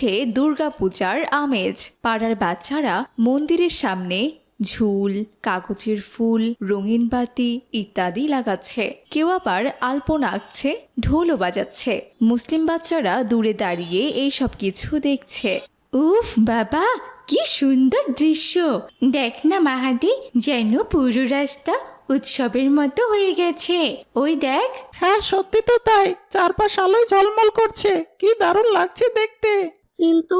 চলছে দুর্গাপূজার আমেজ। পাড়ার বাচ্চারা মন্দিরের সামনে ঝুল, কাগজের ফুল, রঙিন বাতি ইত্যাদি লাগাচ্ছে। কেউ আবার আলপনা আঁকছে, ঢোলও বাজাচ্ছে। মুসলিম বাচ্চারা দূরে দাঁড়িয়ে এই সব কিছু দেখছে। উফ বাবা, কি সুন্দর দৃশ্য! দেখ না মাহাদি, যেন পুরো রাস্তা উৎসবের মতো হয়ে গেছে। ওই দেখ। হ্যাঁ সত্যি তো তাই। চারপাশ আলোয় ঝলমল করছে। কি দারুণ লাগছে দেখতে। কিন্তু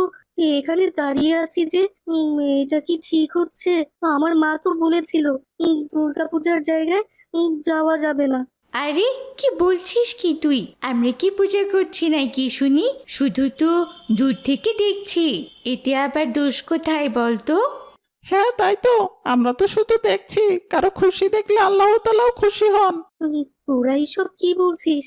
এখানে দাঁড়িয়ে আছি যে উম, এটা কি ঠিক হচ্ছে? আমার মা তো বলেছিল উম, দুর্গাপূজার জায়গায় যাওয়া যাবে না। আরে কি বলছিস কি তুই? আমরা কি পূজা করছি না কি শুনি? শুধু তো দূর থেকে দেখছি। এতে আবার দোষ কোথায় বলতো? হ্যাঁ তাই তো। আমরা তো শুধু দেখছি। কারও খুশি দেখলে আল্লাহ তালাও খুশি হন। উম, তোরা এইসব কি বলছিস?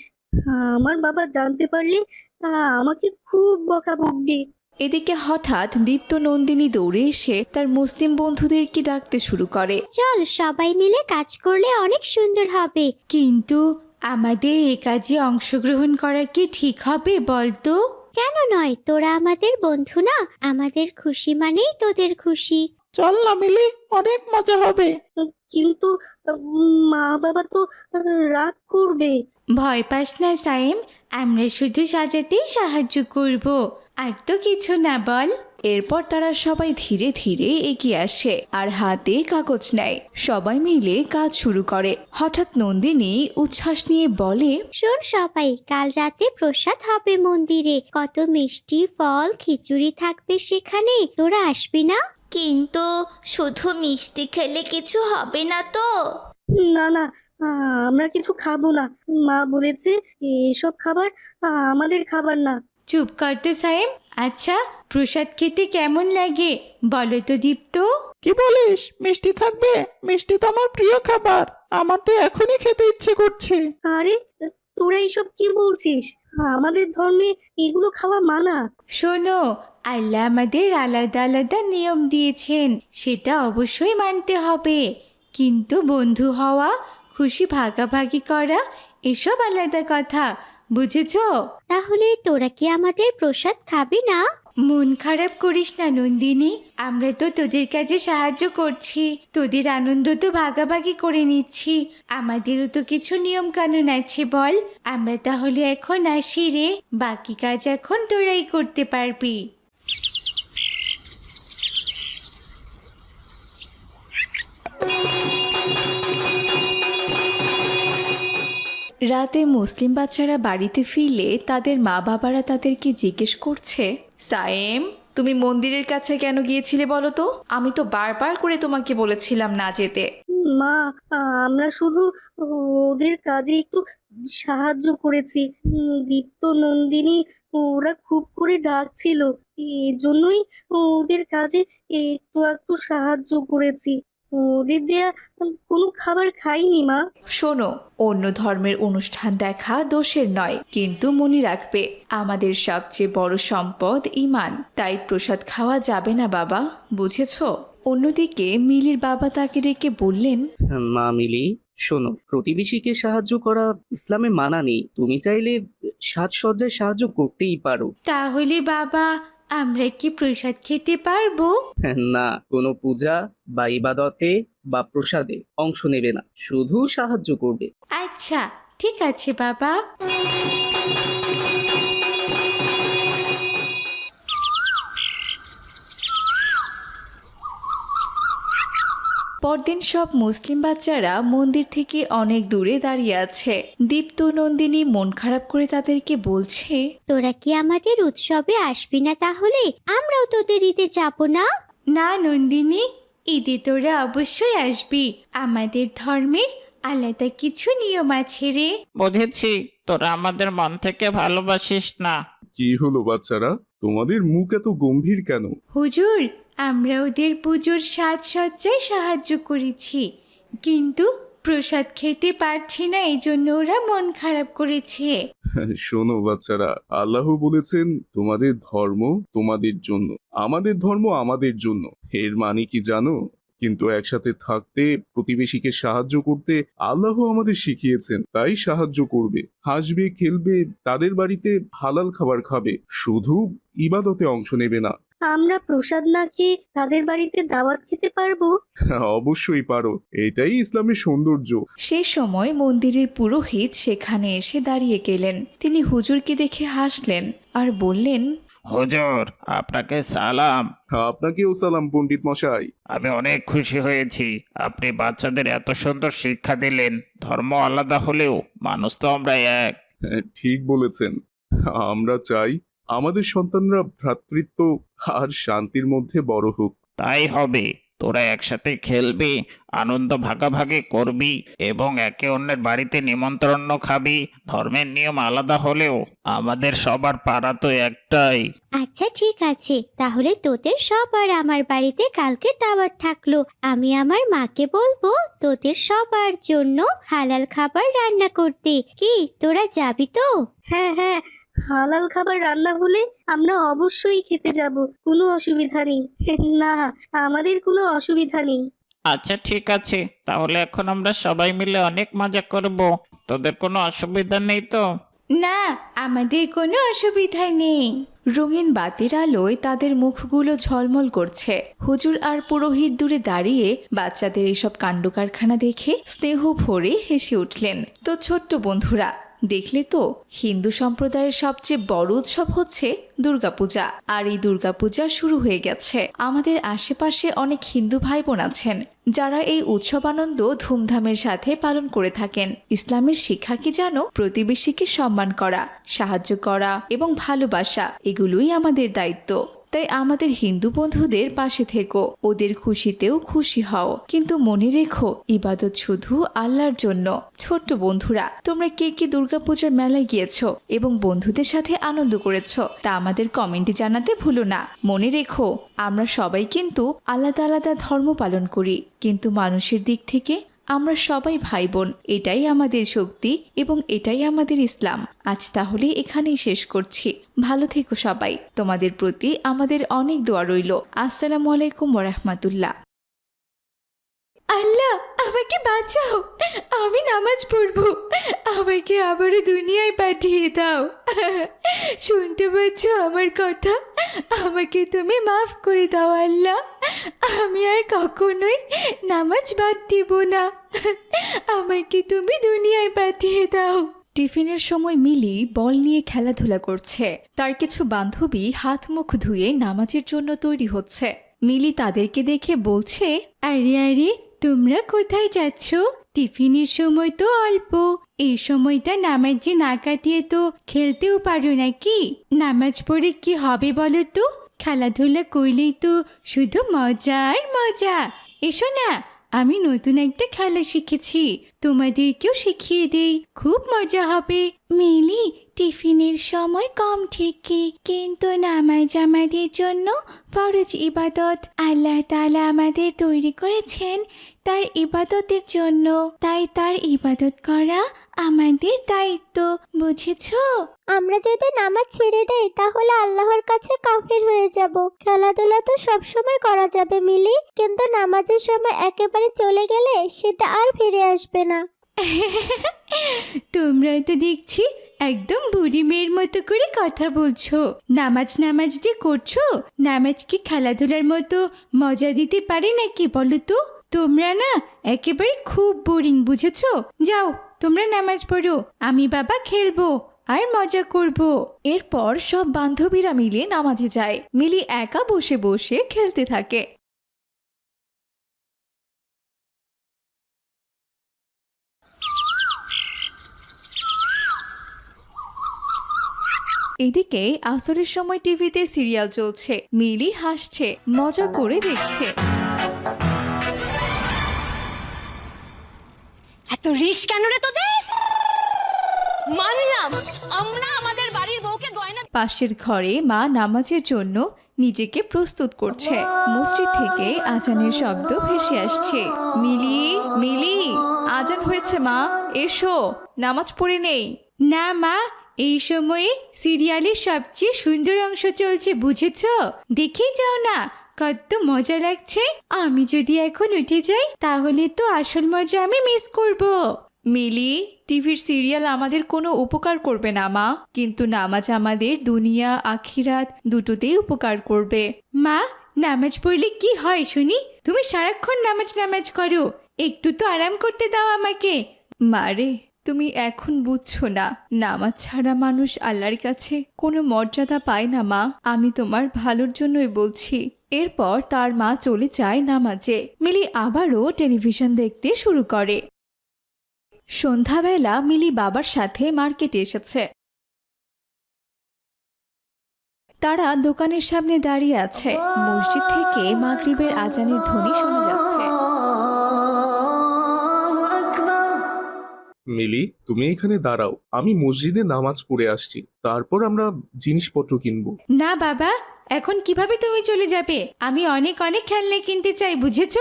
আমার বাবা জানতে পারলে আমাকে খুব বকা বকবে এদিকে হঠাৎ দীপ্ত নন্দিনী দৌড়ে এসে তার মুসলিম বন্ধুদেরকে ডাকতে শুরু করে। চল সবাই মিলে কাজ করলে অনেক সুন্দর হবে। কিন্তু আমাদের এ কাজে অংশগ্রহণ করা কি ঠিক হবে বলতো? কেন নয় তোরা আমাদের বন্ধু না আমাদের খুশি মানেই তোদের খুশি। চল না মিলি অনেক মজা হবে। কিন্তু মা বাবা তো রাগ করবে। ভয় পাস না সাইম আমরা শুধু সাজাতেই সাহায্য করব। আর তো কিছু না বল। এরপর তারা সবাই ধীরে ধীরে এগিয়ে আসে আর হাতে কাগজ নেয়। সবাই মিলে কাজ শুরু করে। হঠাৎ নন্দিনী উচ্ছ্বাস নিয়ে বলে শোন সবাই কাল রাতে প্রসাদ হবে মন্দিরে। কত মিষ্টি ফল খিচুড়ি থাকবে সেখানে। তোরা আসবি না? কিন্তু শুধু মিষ্টি খেলে কিছু হবে না তো? না না আমরা কিছু খাব না। মা বলেছে এসব খাবার আমাদের খাবার না। চুপ কর তো সাইম আচ্ছা প্রসাদ খেতে কেমন লাগে? বলো তো দীপ্ত। কি বলিস? মিষ্টি থাকবে? মিষ্টি তো আমার প্রিয় খাবার। আমার তো এখনই খেতে ইচ্ছে করছে। আরে তোরা এইসব কি বলছিস? আমাদের ধর্মে এগুলো খাওয়া মানা। শোনো আল্লাহ আমাদের আলাদা আলাদা নিয়ম দিয়েছেন। সেটা অবশ্যই মানতে হবে। কিন্তু বন্ধু হওয়া খুশি ভাগাভাগি করা এসব আলাদা কথা বুঝেছ? তাহলে তোরা কি আমাদের প্রসাদ খাবি না? মন খারাপ করিস না নন্দিনী। আমরা তো তোদের কাজে সাহায্য করছি। তোদের আনন্দ তো ভাগাভাগি করে নিচ্ছি। আমাদেরও তো কিছু নিয়ম কানুন আছে বল। আমরা তাহলে এখন আসি রে। বাকি কাজ এখন তোরাই করতে পারবি। রাতে মুসলিম বাচ্চারা বাড়িতে ফিরলে তাদের মা বাবারা তাদেরকে জিজ্ঞেস করছে, সায়েম, তুমি মন্দিরের কাছে কেন গিয়েছিলে বলো তো? আমি তো বারবার করে তোমাকে বলেছিলাম না যেতে। মা আমরা শুধু ওদের কাজে একটু সাহায্য করেছি। দীপ্ত নন্দিনী ওরা খুব করে ডাকছিল। এজন্যই ওদের কাজে একটু একটু সাহায্য করেছি। ওদের দেয়া কোনো খাবার খাইনি মা। শোনো অন্য ধর্মের অনুষ্ঠান দেখা দোষের নয় কিন্তু মনে রাখবে আমাদের সবচেয়ে বড় সম্পদ ইমান তাই প্রসাদ খাওয়া যাবে না বাবা বুঝেছ? অন্যদিকে মিলির বাবা তাকে ডেকে বললেন মা মিলি শোনো প্রতিবেশীকে সাহায্য করা ইসলামে মানা নেই। তুমি চাইলে সাজসজ্জায় সাহায্য করতেই পারো। তাহলে বাবা আমরা কি প্রসাদ খেতে পারব? না কোনো পূজা বা ইবাদতে বা প্রসাদে অংশ নেবে না শুধু সাহায্য করবে। আচ্ছা ঠিক আছে বাবা। পরদিন সব মুসলিম বাচ্চারা মন্দির থেকে অনেক দূরে দাঁড়িয়ে আছে। দীপ্ত নন্দিনী মন খারাপ করে তাদেরকে বলছে তোরা কি আমাদের উৎসবে আসবি না তাহলে? আমরাও তোদের ঈদে যাব না? না নন্দিনী ঈদে তোরা অবশ্যই আসবি। আমাদের ধর্মের আলাদা কিছু নিয়ম আছে রে। বুঝেছি তোরা আমাদের মন থেকে ভালোবাসিস না। কি হলো বাচ্চারা? তোমাদের মুখ এত গম্ভীর কেন? হুজুর আমরা ওদের পুজোর সাজসজ্জায় সাহায্য করেছি। কিন্তু প্রসাদ খেতে পারছি না এই জন্য ওরা মন খারাপ করেছে। শোনো বাচ্চারা, আল্লাহ বলেছেন, তোমাদের ধর্ম তোমাদের জন্য, আমাদের ধর্ম আমাদের জন্য। এর মানে কি জানো? কিন্তু একসাথে থাকতে, প্রতিবেশীকে সাহায্য করতে আল্লাহ আমাদের শিখিয়েছেন, তাই সাহায্য করবে। হাসবে, খেলবে, তাদের বাড়িতে হালাল খাবার খাবে। শুধু ইবাদতে অংশ নেবে না আমরা প্রসাদ না খেয়ে তাদের বাড়িতে দাওয়াত খেতে পারব? অবশ্যই পারো। এটাই ইসলামের সৌন্দর্য। সে সময় মন্দিরের পুরোহিত সেখানে এসে দাঁড়িয়ে গেলেন। তিনি হুজুরকে দেখে হাসলেন আর বললেন হুজুর আপনাকে সালাম। আপনাকেও সালাম পণ্ডিত মশাই। আমি অনেক খুশি হয়েছি। আপনি বাচ্চাদের এত সুন্দর শিক্ষা দিলেন। ধর্ম আলাদা হলেও মানুষ তো আমরা এক। হ্যাঁ, ঠিক বলেছেন। আমরা চাই আমাদের সন্তানরা ভ্রাতৃত্ব আর শান্তির মধ্যে বড় হোক। তাই হবে। তোরা একসাথে খেলবি আনন্দ ভাগাভাগি করবি এবং একে অন্যের বাড়িতে নিমন্ত্রণ খাবি। ধর্মের নিয়ম আলাদা হলেও আমাদের সবার পাড়া তো একটাই। আচ্ছা ঠিক আছে। তাহলে তোদের সবার আমার বাড়িতে কালকে দাওয়াত থাকল। আমি আমার মাকে বলব তোদের সবার জন্য হালাল খাবার রান্না করতে। কি তোরা যাবি তো? হ্যাঁ হ্যাঁ। হালাল খাবার রান্না হলে আমরা অবশ্যই খেতে যাব কোনো অসুবিধা নেই। না আমাদের কোনো অসুবিধা নেই। আচ্ছা ঠিক আছে। তাহলে এখন আমরা সবাই মিলে অনেক মজা করব। তোদের কোনো অসুবিধা নেই তো? না আমাদের কোনো অসুবিধা নেই। রঙিন বাতির আলোয় তাদের মুখগুলো ঝলমল করছে। হুজুর আর পুরোহিত দূরে দাঁড়িয়ে বাচ্চাদের এসব কাণ্ড কারখানা দেখে স্নেহ ভরে হেসে উঠলেন। তো ছোট্ট বন্ধুরা দেখলে তো হিন্দু সম্প্রদায়ের সবচেয়ে বড় উৎসব হচ্ছে দুর্গাপূজা। আর এই দুর্গাপূজা শুরু হয়ে গেছে। আমাদের আশেপাশে অনেক হিন্দু ভাই বোন আছেন, যারা এই উৎসব আনন্দ ধুমধামের সাথে পালন করে থাকেন। ইসলামের শিক্ষা কি জানো প্রতিবেশীকে সম্মান করা, সাহায্য করা এবং ভালোবাসা, এগুলোই আমাদের দায়িত্ব। তাই আমাদের হিন্দু বন্ধুদের পাশে থেকো। ওদের খুশিতেও খুশি হও। কিন্তু মনে রেখো, ইবাদত শুধু আল্লাহর জন্য। ছোট্ট বন্ধুরা, তোমরা কে কে দুর্গাপূজার মেলায় গিয়েছো এবং বন্ধুদের সাথে আনন্দ করেছ তা আমাদের কমেন্টে জানাতে ভুলো না। মনে রেখো, আমরা সবাই কিন্তু আলাদা আলাদা ধর্ম পালন করি। কিন্তু মানুষের দিক থেকে আমরা সবাই ভাই বোন এটাই আমাদের শক্তি এবং এটাই আমাদের ইসলাম। আজ তাহলে এখানেই শেষ করছি। ভালো থেকো সবাই। তোমাদের প্রতি আমাদের অনেক দোয়া রইল। আসসালামু আলাইকুম ওরহমাতুল্লাহ আল্লাহ! আমাকে বাঁচাও, আমি নামাজ পড়ব। আমাকে আবারও দুনিয়ায় পাঠিয়ে দাও। শুনতে পাচ্ছ আমার কথা? আমাকে তুমি মাফ করে দাও, আল্লাহ। আমি আর কখনোই নামাজ বাদ দিব না। আমাকে তুমি দুনিয়ায় পাঠিয়ে দাও। টিফিনের সময় মিলি বল নিয়ে খেলাধুলা করছে। তার কিছু বান্ধবী হাত মুখ ধুয়ে নামাজের জন্য তৈরি হচ্ছে। মিলি তাদেরকে দেখে বলছে, আরে আরে তোমরা কোথায় যাচ্ছ? টিফিনের সময় তো অল্প। এই সময়টা নামাজে না কাটিয়ে তো খেলতেও পারো নাকি? নামাজ পড়ে কি হবে বলো তো? খেলাধুলা করলেই তো শুধু মজা আর মজা। এসো না, আমি নতুন একটা খেলা শিখেছি। তোমাদেরকেও শিখিয়ে দেই, খুব মজা হবে। মিলি, টিফিনের সময় কম ঠিকই, কিন্তু নামাজ আমাদের জন্য ফরজ ইবাদত। আল্লাহ তাআলা আমাদের তৈরি করেছেন। তার ইবাদতের জন্য তাই তার ইবাদত করা আমাদের দায়িত্ব বুঝেছ? আমরা যদি নামাজ ছেড়ে দেই তাহলে আল্লাহর কাছে কাফের হয়ে যাব। খেলাধুলা তো সব সময় করা যাবে মিলি। কিন্তু নামাজের সময় একেবারে চলে গেলে সেটা আর ফিরে আসবে না। তোমরা তো দেখছি একদম বুড়ি মেয়ের মতো করে কথা বলছো। নামাজ নামাজ যে করছ নামাজ কি খেলাধুলার মতো মজা দিতে পারে নাকি বলো তো? তোমরা না একেবারে খুব বোরিং বুঝেছ? যাও, তোমরা নামাজ পড়ো, আমি বাবা খেলব আর মজা করব। এরপর সব বান্ধবীরা মিলে নামাজে যায়, মিলি একা বসে বসে খেলতে থাকে। এদিকে আসরের সময় টিভিতে সিরিয়াল চলছে, মিলি হাসছে, মজা করে দেখছে। এত রিস কেন রে তোদের? মানলাম, আমরা আমাদের বাড়ির বউকে গয়না পাশের ঘরে মা নামাজের জন্য নিজেকে প্রস্তুত করছে। মসজিদ থেকে আজানের শব্দ ভেসে আসছে। মিলি মিলি, আজান হয়েছে মা, এসো, নামাজ পড়ে নেই। না মা, এই সময়ে সিরিয়ালের সবচেয়ে সুন্দর অংশ চলছে, বুঝেছ? দেখেই যাও না কত মজা লাগছে। আমি যদি এখন উঠে যাই, তাহলে তো আসল মজা আমি মিস করব। মিলি, টিভির সিরিয়াল আমাদের কোনো উপকার করবে না, মা। কিন্তু নামাজ আমাদের দুনিয়া, আখিরাত দুটোতেই উপকার করবে। মা, নামাজ পড়লে কি হয় শুনি? তুমি সারাক্ষণ নামাজ নামাজ করো। একটু তো আরাম করতে দাও আমাকে। মারে তুমি এখন বুঝছ না। নামাজ ছাড়া মানুষ আল্লাহর কাছে কোনো মর্যাদা পায় না, মা। আমি তোমার ভালোর জন্যই বলছি। এরপর তার মা চলে যায় নামাজে। মিলি আবারও টেলিভিশন দেখতে শুরু করে। সন্ধ্যাবেলা মিলি বাবার সাথে মার্কেটে এসেছে। তারা দোকানের সামনে দাঁড়িয়ে আছে। মসজিদ থেকে মাগরিবের আজানের ধ্বনি শোনা যাচ্ছে। মিলি তুমি এখানে দাঁড়াও। আমি মসজিদে নামাজ পড়ে আসছি। তারপর আমরা জিনিসপত্র কিনবো। না বাবা এখন কীভাবে তুমি চলে যাবে? আমি অনেক অনেক খেলনা কিনতে চাই বুঝেছ?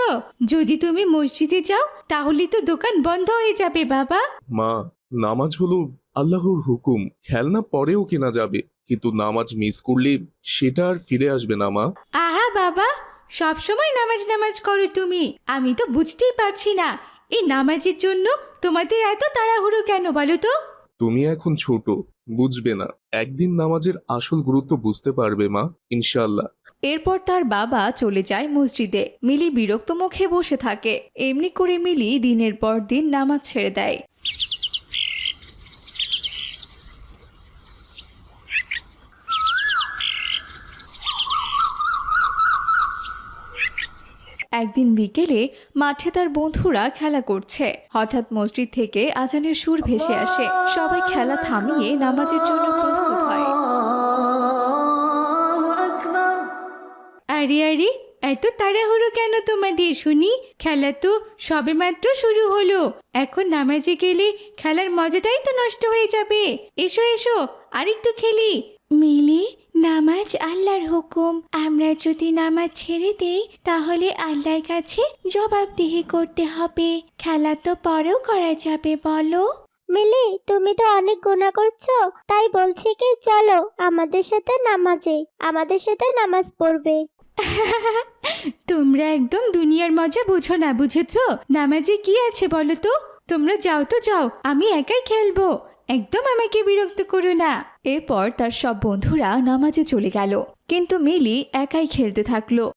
যদি তুমি মসজিদে যাও তাহলে তো দোকান বন্ধ হয়ে যাবে বাবা। মা নামাজ হলো আল্লাহর হুকুম। খেলনা পরেও কেনা যাবে। কিন্তু নামাজ মিস করলে সেটা আর ফিরে আসবে না মা। আহা বাবা সব সময় নামাজ নামাজ করো তুমি। আমি তো বুঝতেই পারছি না। এই নামাজের জন্য তোমাদের এত তাড়াহুড়ো কেন বলো তো? তুমি এখন ছোট বুঝবে না। একদিন নামাজের আসল গুরুত্ব বুঝতে পারবে মা ইনশাল্লাহ এরপর তার বাবা চলে যায় মসজিদে। মিলি বিরক্ত মুখে বসে থাকে। এমনি করে মিলি দিনের পর দিন নামাজ ছেড়ে দেয়। একদিন বিকেলে মাঠে তার বন্ধুরা খেলা করছে। হঠাৎ মসজিদ থেকে আজানের সুর ভেসে আসে। সবাই খেলা থামিয়ে নামাজের জন্য প্রস্তুত হয়। আরে আরে, এত তাড়াহুড়ো কেন তোমাদের? শুনি, খেলা তো সবেমাত্র শুরু হলো। এখন নামাজে গেলে খেলার মজাটাই তো নষ্ট হয়ে যাবে। এসো এসো, আরেকটু খেলি। মিলি নামাজ আল্লাহর হুকুম। আমরা যদি নামাজ ছেড়ে দেই তাহলে আল্লাহর কাছে জবাবদিহি করতে হবে। খেলা তো পরেও করা যাবে বলো। মিলি তুমি তো অনেক গুণা করছ। তাই বলছি কি চলো আমাদের সাথে নামাজে। আমাদের সাথে নামাজ পড়বে। তোমরা একদম দুনিয়ার মজা বুঝো না বুঝেছ? নামাজে কি আছে বলো তো? তোমরা যাও তো যাও আমি একাই খেলব। একদম আমাকে বিরক্ত করো না। এরপর তার সব বন্ধুরা নামাজে চলে গেল। কিন্তু মিলি একাই খেলতে থাকল।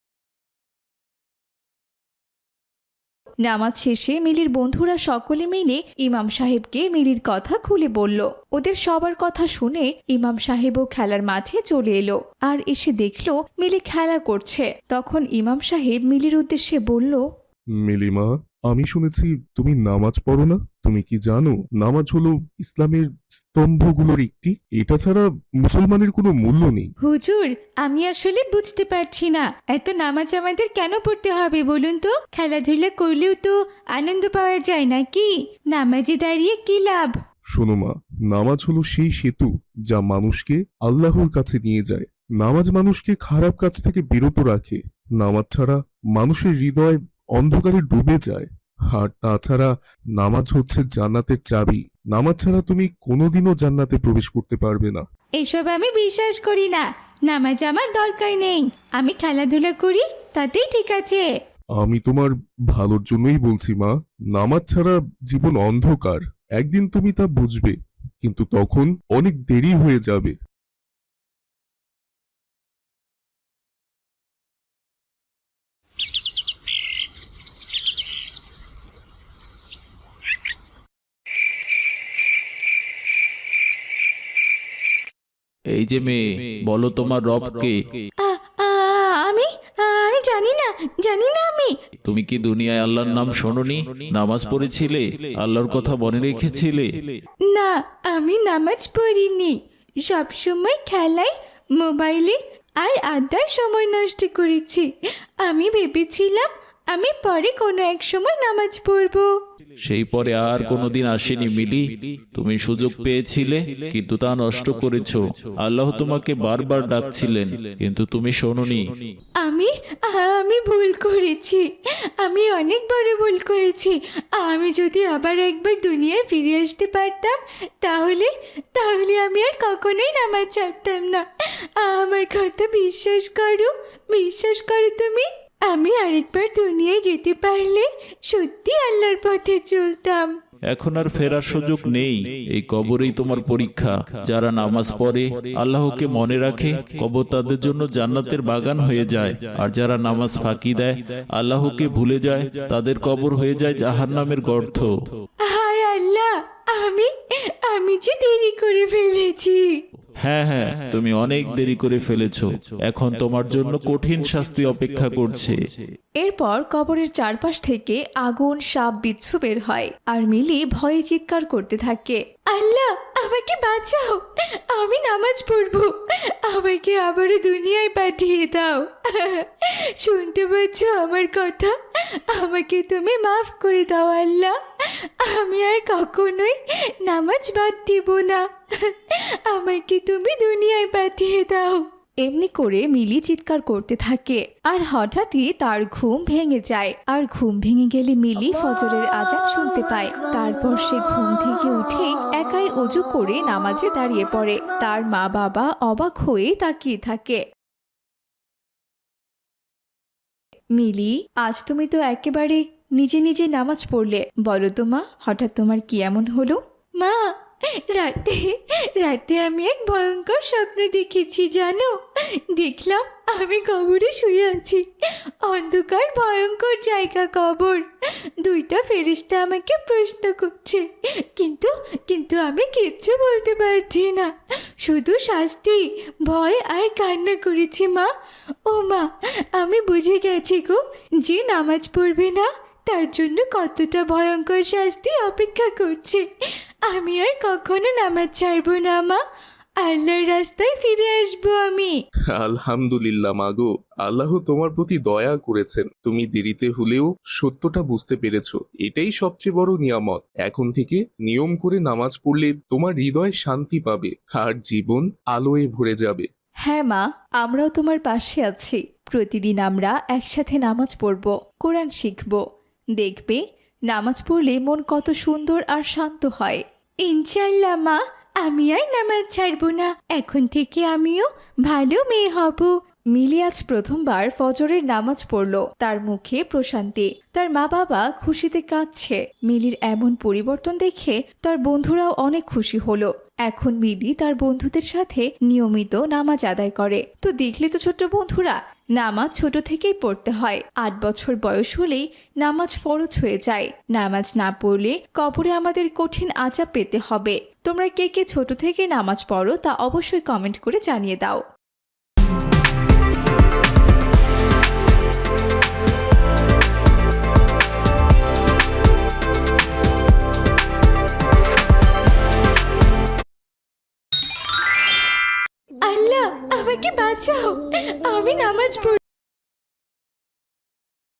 নামাজ শেষে মিলির বন্ধুরা সকলে মিলে ইমাম সাহেবকে মিলির কথা খুলে বলল। ওদের সবার কথা শুনে ইমাম সাহেবও খেলার মাঠে চলে এলো। আর এসে দেখল মিলি খেলা করছে। তখন ইমাম সাহেব মিলির উদ্দেশ্যে বলল, মিলিমা আমি শুনেছি তুমি নামাজ পড়ো না। তুমি কি জানো নামাজ হলো ইসলামের স্তম্ভগুলোর একটি। এটা ছাড়া মুসলমানের কোনো মূল্য নেই। হুজুর আমি আসলে বুঝতে পারছি না। এত নামাজ আমাদের কেন পড়তে হবে বলুন তো? খেলাধুলা করলেও তো আনন্দ পাওয়া যায় না কি নামাজে দাঁড়িয়ে কি লাভ? শোনো মা নামাজ হলো সেই সেতু যা মানুষকে আল্লাহর কাছে নিয়ে যায়। নামাজ মানুষকে খারাপ কাজ থেকে বিরত রাখে। নামাজ ছাড়া মানুষের হৃদয় অন্ধকারে ডুবে যায়। আর তাছাড়া নামাজ হচ্ছে জান্নাতের চাবি। নামাজ ছাড়া তুমি কোনোদিনও জান্নাতে প্রবেশ করতে পারবে না। এসব আমি বিশ্বাস করি না। নামাজ আমার দরকার নেই। আমি খেলাধুলা করি তাতেই ঠিক আছে। আমি তোমার ভালোর জন্যই বলছি মা। নামাজ ছাড়া জীবন অন্ধকার। একদিন তুমি তা বুঝবে কিন্তু তখন অনেক দেরি হয়ে যাবে। এই যে মেয়ে বলো তোমার রবকে আমি? আমি জানি না জানি না আমি। তুমি কি দুনিয়ায় আল্লাহর নাম শোনোনি? নামাজ পড়েছিলে? আল্লাহর কথা মনে রেখেছিলে? না আমি নামাজ পড়িনি। সবসময় খেলায় মোবাইলে আর আড্ডায় সময় নষ্ট করেছি। আমি ভেবেছিলাম আমি পরে কোনো এক সময় নামাজ পড়ব। সেই পরে আর কোনোদিন আসেনি মিলি। তুমি সুযোগ পেয়েছিলে, কিন্তু তা নষ্ট করেছ। আল্লাহ তোমাকে বারবার ডাকছিলেন, কিন্তু তুমি শোনোনি। আমি আমি ভুল করেছি। আমি অনেক বড় ভুল করেছি। আমি যদি আবার একবার দুনিয়ায় ফিরে আসতে পারতাম, তাহলে তাহলে আমি আর কখনোই নামাজ ছাড়তাম না। আমার কথা বিশ্বাস করো বিশ্বাস করো তুমি। আমি আরেকবার দুনিয়ায় যেতে পারলে সত্যি আল্লাহর পথে চলতাম। এখন আর ফেরার সুযোগ নেই। এই কবরেই তোমার পরীক্ষা। যারা নামাজ পড়ে আল্লাহকে মনে রাখে কবর তাদের জন্য জান্নাতের বাগান হয়ে যায়। আর যারা নামাজ ফাঁকি দেয় আল্লাহকে ভুলে যায় তাদের কবর হয়ে যায় জাহান্নামের গর্ত। হায় আল্লাহ আমি আমি যে দেরি করে ফেলেছি। হ্যাঁ হ্যাঁ তুমি অনেক দেরি করে ফেলেছ। এখন তোমার জন্য কঠিন শাস্তি অপেক্ষা করছে। এরপর কবরের চারপাশ থেকে আগুন সাপ বিচ্ছু বের হয় আর মিলি ভয়ে চিৎকার করতে থাকে। আল্লাহ আমাকে বাঁচাও। আমি নামাজ পড়ব। আমাকে আবারও দুনিয়ায় পাঠিয়ে দাও। শুনতে পাচ্ছ আমার কথা? আমাকে তুমি মাফ করে দাও আল্লাহ। আমি আর কখনোই নামাজ বাদ দিব না। আমাকে তুমি দুনিয়ায় পাঠিয়ে দাও। এমনি করে মিলি চিৎকার করতে থাকে আর হঠাৎই তার ঘুম ভেঙে যায়। আর ঘুম ভেঙে গেলে মিলি ফজরের আজান শুনতে পায়। তারপর সে ঘুম থেকে উঠে একাই অজু করে নামাজে দাঁড়িয়ে পড়ে। তার মা বাবা অবাক হয়ে তাকিয়ে থাকে। মিলি আজ তুমি তো একেবারে নিজে নিজে নামাজ পড়লে। বলো তো মা হঠাৎ তোমার কি এমন হলো? মা রাতে রাতে আমি এক ভয়ঙ্কর স্বপ্ন দেখেছি, জানো? দেখলাম আমি কবরে শুয়ে আছি। অন্ধকার, ভয়ঙ্কর জায়গা কবর। দুইটা ফেরিস্তা আমাকে প্রশ্ন করছে, কিন্তু কিন্তু আমি কিচ্ছু বলতে পারছি না। শুধু শাস্তি, ভয় আর কান্না করেছি মা। ও মা, আমি বুঝে গেছি গো, যে নামাজ পড়বে না তার জন্য কতটা ভয়ঙ্কর শাস্তি অপেক্ষা করছে। আমি আর কখনো নামাজ ছাড়বো না মা। আল্লাহর রাস্তায় ফিরে আসব আমি। আলহামদুলিল্লাহ মাগো আল্লাহ তোমার প্রতি দয়া করেছেন। তুমি দেরিতে হলেও সত্যটা বুঝতে পেরেছ। এটাই সবচেয়ে বড় নিয়ামত। এখন থেকে নিয়ম করে নামাজ পড়লে তোমার হৃদয় শান্তি পাবে আর জীবন আলোয় ভরে যাবে। হ্যাঁ মা আমরাও তোমার পাশে আছি। প্রতিদিন আমরা একসাথে নামাজ পড়ব কোরআন শিখব। দেখবে, নামাজ পড়লে মন কত সুন্দর আর শান্ত হয়। ইনশাল্লাহ মা, আমি আর নামাজ ছাড়বো না। এখন থেকে আমিও ভালো মেয়ে হব। মিলি আজ প্রথমবার ফজরের নামাজ পড়ল, তার মুখে প্রশান্তি। তার মা বাবা খুশিতে কাঁদছে। মিলির এমন পরিবর্তন দেখে তার বন্ধুরাও অনেক খুশি হলো। এখন মিলি তার বন্ধুদের সাথে নিয়মিত নামাজ আদায় করে। তো দেখলে তো ছোট্ট বন্ধুরা নামাজ ছোট থেকেই পড়তে হয়। আট বছর বয়স হলেই নামাজ ফরজ হয়ে যায়। নামাজ না পড়লে কবরে আমাদের কঠিন আজাব পেতে হবে। তোমরা কে কে ছোট থেকে নামাজ পড়ো তা অবশ্যই কমেন্ট করে জানিয়ে দাও। আমাকে বাঁচাও। আমি নামাজ পড়ব